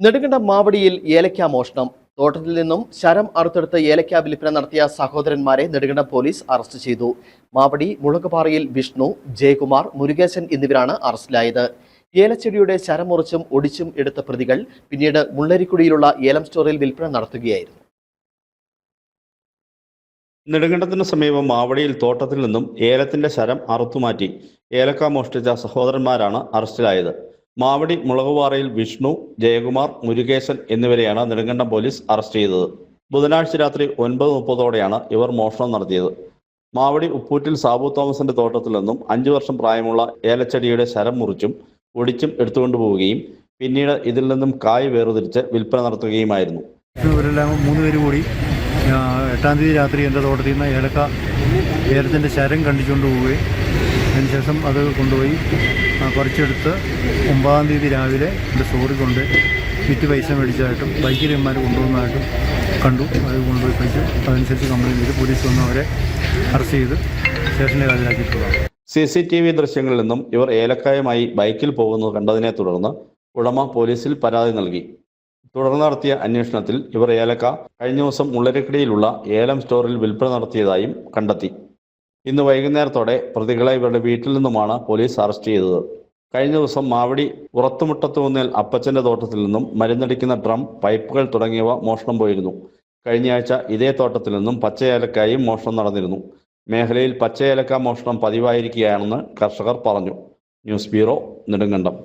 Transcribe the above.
നെടുങ്കണ്ടം മാവടിയിൽ ഏലക്ക മോഷണം. തോട്ടത്തിൽ നിന്നും ശരം അറുത്തെടുത്ത് ഏലക്ക വിൽപ്പന നടത്തിയ സഹോദരന്മാരെ നെടുങ്കണ്ടം പോലീസ് അറസ്റ്റ് ചെയ്തു. മാവടി മുളകുപാറയിൽ വിഷ്ണു ജയകുമാർ മുരുകേശൻ എന്നിവരാണ് അറസ്റ്റിലായത്. ഏലച്ചെടിയുടെ ശരം മുറിച്ചും ഒടിച്ചും എടുത്ത പ്രതികൾ പിന്നീട് മുള്ളരിക്കുടിയിലുള്ള ഏലം സ്റ്റോറിൽ വിൽപ്പന നടത്തുകയായിരുന്നു. നെടുങ്കണ്ടത്തിന് സമീപം മാവടിയിൽ തോട്ടത്തിൽ നിന്നും ഏലത്തിന്റെ ശരം അറുത്തുമാറ്റി ഏലക്ക മോഷ്ടിച്ച സഹോദരന്മാരാണ് അറസ്റ്റിലായത്. മാവടി മുളകുപാറയിൽ വിഷ്ണു ജയകുമാർ മുരുകേശൻ എന്നിവരെയാണ് നെടുങ്കണ്ടം പോലീസ് അറസ്റ്റ് ചെയ്തത്. ബുധനാഴ്ച രാത്രി ഒൻപത് മുപ്പതോടെയാണ് ഇവർ മോഷണം നടത്തിയത്. മാവടി ഉപ്പൂറ്റിൽ സാബു തോമസിന്റെ തോട്ടത്തിൽ നിന്നും അഞ്ചു വർഷം പ്രായമുള്ള ഏലച്ചെടിയുടെ ശരം മുറിച്ചും ഒടിച്ചും എടുത്തുകൊണ്ടുപോവുകയും പിന്നീട് ഇതിൽ നിന്നും കായ് വേർതിരിച്ച് വിൽപ്പന നടത്തുകയുമായിരുന്നു. മൂന്ന് പേര് കൂടി എട്ടാം തീയതി രാത്രി എന്റെ തോട്ടത്തിൽ നിന്ന് ഏലക്ക ഏലത്തിന്റെ ശരം കണ്ടിച്ചുകൊണ്ട് പോവുകയും അതിനുശേഷം അത് കൊണ്ടുപോയി കുറച്ചെടുത്ത് ഒമ്പതാം തീയതി രാവിലെ എന്റെ സ്റ്റോറിൽ കൊണ്ട് വിറ്റ് പൈസ മേടിച്ചതായിട്ടും ബൈക്കിൽ ഇമാർ കൊണ്ടുവന്നതായിട്ടും കണ്ടു. അത് കൊണ്ടുപോയി പൈസ അതനുസരിച്ച് കംപ്ലയിന്റ് ചെയ്ത്. പോലീസ് വന്ന് അവരെ അറസ്റ്റ് ചെയ്ത് സ്റ്റേഷനിൽ ഹാജരാക്കിയിട്ടുള്ളതാണ് സി സി ടി വി ദൃശ്യങ്ങളിൽ നിന്നും ഇവർ ഏലക്കായുമായി ബൈക്കിൽ പോകുന്നത് കണ്ടതിനെ തുടർന്ന് ഉടമ പോലീസിൽ പരാതി നൽകി. തുടർന്ന് നടത്തിയ അന്വേഷണത്തിൽ ഇവർ ഏലക്ക കഴിഞ്ഞ ദിവസം ഉള്ളരക്കിടയിലുള്ള ഏലം സ്റ്റോറിൽ വിൽപ്പന നടത്തിയതായും കണ്ടെത്തി. ഇന്ന് വൈകുന്നേരത്തോടെ പ്രതികളെ ഇവരുടെ വീട്ടിൽ നിന്നുമാണ് പോലീസ് അറസ്റ്റ് ചെയ്തത്. കഴിഞ്ഞ ദിവസം മാവടി ഉറത്തുമുട്ടത്തൂന്നേൽ അപ്പച്ചന്റെ തോട്ടത്തിൽ നിന്നും മരുന്നടിക്കുന്ന ഡ്രം പൈപ്പുകൾ തുടങ്ങിയവ മോഷണം പോയിരുന്നു. കഴിഞ്ഞയാഴ്ച ഇതേ തോട്ടത്തിൽ നിന്നും പച്ച ഏലക്കായും മോഷണം നടന്നിരുന്നു. മേഖലയിൽ പച്ച ഏലക്ക മോഷണം പതിവായിരിക്കുകയാണെന്ന് കർഷകർ പറഞ്ഞു. News bureau Nedumkandam.